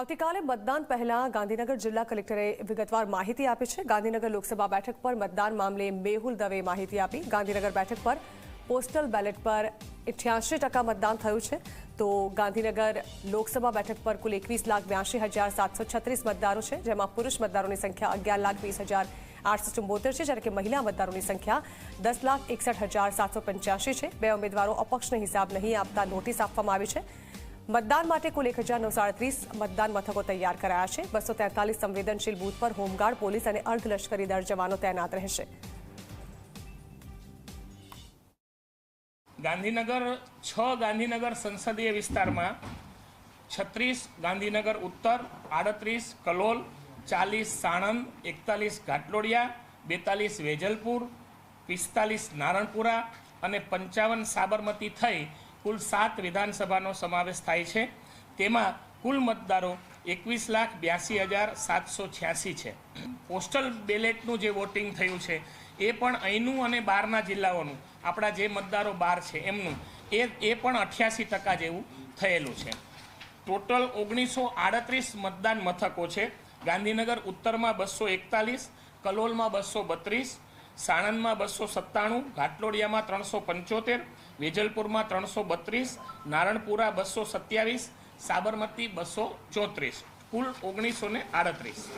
આવતીકાલે મતદાન પહેલા ગાંધીનગર જિલ્લા કલેક્ટરે વિગતવાર માહિતી આપી છે. ગાંધીનગર લોકસભા બેઠક પર મતદાન મામલે મેહુલ દવે માહિતી આપી. ગાંધીનગર બેઠક પર પોસ્ટલ બેલેટ પર અઠ્યાસી ટકા મતદાન થયું છે. તો ગાંધીનગર લોકસભા બેઠક પર કુલ એકવીસ લાખ બ્યાસી હજાર સાતસો છત્રીસ મતદારો છે, જેમાં પુરુષ મતદારોની સંખ્યા અગિયાર લાખ વીસ હજાર આઠસો ચુંબોતેર છે, જ્યારે કે મહિલા મતદારોની સંખ્યા દસ લાખ એકસઠ હજાર સાતસો પંચ્યાસી છે. બે ઉમેદવારો અપક્ષને હિસાબ નહીં આપતા નોટિસ આપવામાં આવી છે. મતદાન માટે કુલ એક મતદાન મથકો તૈયાર કરાયા છે. બસો સંવેદનશીલ બૂથ પર હોમગાર્ડ, પોલીસ અને અર્ધલશ્કરી દળ જવાનો તૈનાત રહેશે. ગાંધીનગર છ ગાંધીનગર સંસદીય વિસ્તારમાં છત્રીસ ગાંધીનગર ઉત્તર, આડત્રીસ કલોલ, ચાલીસ સાણંદ, એકતાલીસ ઘાટલોડિયા, બેતાલીસ વેજલપુર, પિસ્તાલીસ નારણપુરા અને પંચાવન સાબરમતી થઈ કુલ સાત વિધાનસભાનો સમાવેશ થાય છે. તેમાં કુલ મતદારો એકવીસ લાખ બ્યાસી હજાર સાતસો છ્યાસી છે. પોસ્ટલ બેલેટનું જે વોટિંગ થયું છે, એ પણ અહીંનું અને બહારના જિલ્લાઓનું, આપણા જે મતદારો બહાર છે એમનું, એ એ પણ અઠ્યાસી ટકા જેવું થયેલું છે. ટોટલ ઓગણીસો આડત્રીસ મતદાન મથકો છે. ગાંધીનગર ઉત્તરમાં બસો એકતાલીસ, કલોલમાં બસો બત્રીસ સાણંદમાં બસો સત્તાણું, ઘાટલોડિયામાં ત્રણસો પંચોતેર, વેજલપુરમાં ત્રણસો બત્રીસ, નારણપુરા બસો સત્યાવીસ, સાબરમતી બસો ચોત્રીસ. કુલ ઓગણીસો ને આડત્રીસ.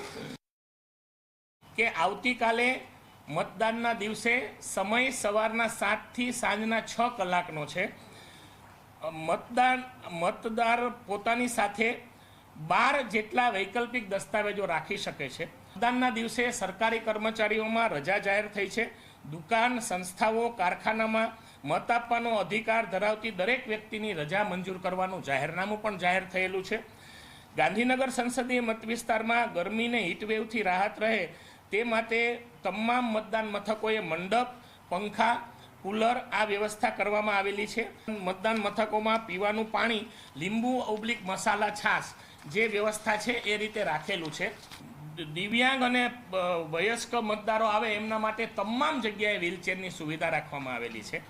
કે આવતીકાલે મતદાનના દિવસે સમય સવારના સાતથી સાંજના છ કલાકનો છે. મતદાન, મતદાર પોતાની સાથે બાર જેટલા વૈકલ્પિક દસ્તાવેજો રાખી શકે છે. મતદાનના દિવસે સરકારી કર્મચારીઓમાં રજા જાહેર થઈ છે. દુકાન, સંસ્થાઓ, કારખાનામાં મત આપવાનો અધિકાર ધરાવતી દરેક વ્યક્તિની રજા મંજૂર કરવાનું જાહેરનામું પણ જાહેર થયેલું છે. ગાંધીનગર સંસદીય મત વિસ્તારમાં ગરમીને હીટવેવથી રાહત રહે તે માટે તમામ મતદાન મથકોએ મંડપ, પંખા, કુલર આ વ્યવસ્થા કરવામાં આવેલી છે. મતદાન મથકોમાં પીવાનું પાણી, લીંબુ ઓબ્લિક મસાલા છાશ જે વ્યવસ્થા છે એ રીતે રાખેલું છે. દિવ્યાંગ અને વયસ્ક મતદારો આવે એમના માટે તમામ જગ્યાએ વ્હીલચેરની સુવિધા રાખવામાં આવેલી છે.